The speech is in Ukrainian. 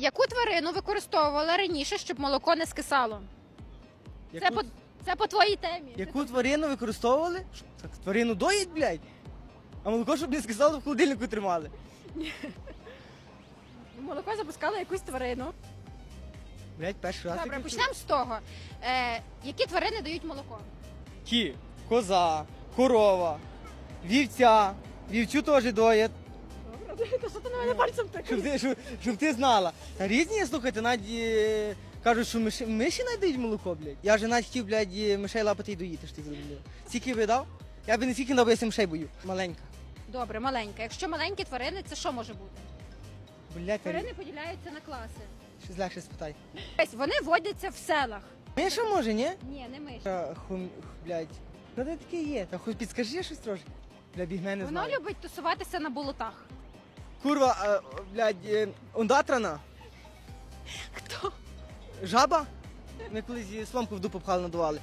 Яку тварину використовували раніше, щоб молоко не скисало? Це Яку, по, це по твоїй темі. яку тварину використовували? Так тварину доїть, блядь. А молоко, щоб не сказали, в холодильнику тримали. Молоко запускало якусь тварину. Блядь, перший раз. Добре, таке почнемо з того. Е, які тварини дають молоко? чую. Кі, коза, корова, вівця. Вівцю теж доять. Добре, що ти на мене пальцем Щоб ти, щоб, щоб ти знала. Та різні, є, слухайте, навіть е, кажуть, що миші, миші навіть дають молоко, блядь. Я вже навіть хотів, блядь, е, мишей лапати і доїти, що ти зрозумів. Скільки би дав? Я би не скільки дав, бо я цих мишей бою. Маленька. Добре, маленька. Якщо маленькі тварини, це що може бути? Блядь, та Тварини поділяються на класи. щось легше спитай. Ось вони водяться в селах. Миша може, ні? Ні, не миші. Та, хум, блядь. Ну де таке є? Та хоч підскажи щось трошки. Бля, не Воно знаю. любить тусуватися на болотах. Курва, а, блядь, е, ондатрана, Хто? жаба. Ми колись її сломку в дупу пхали, надували.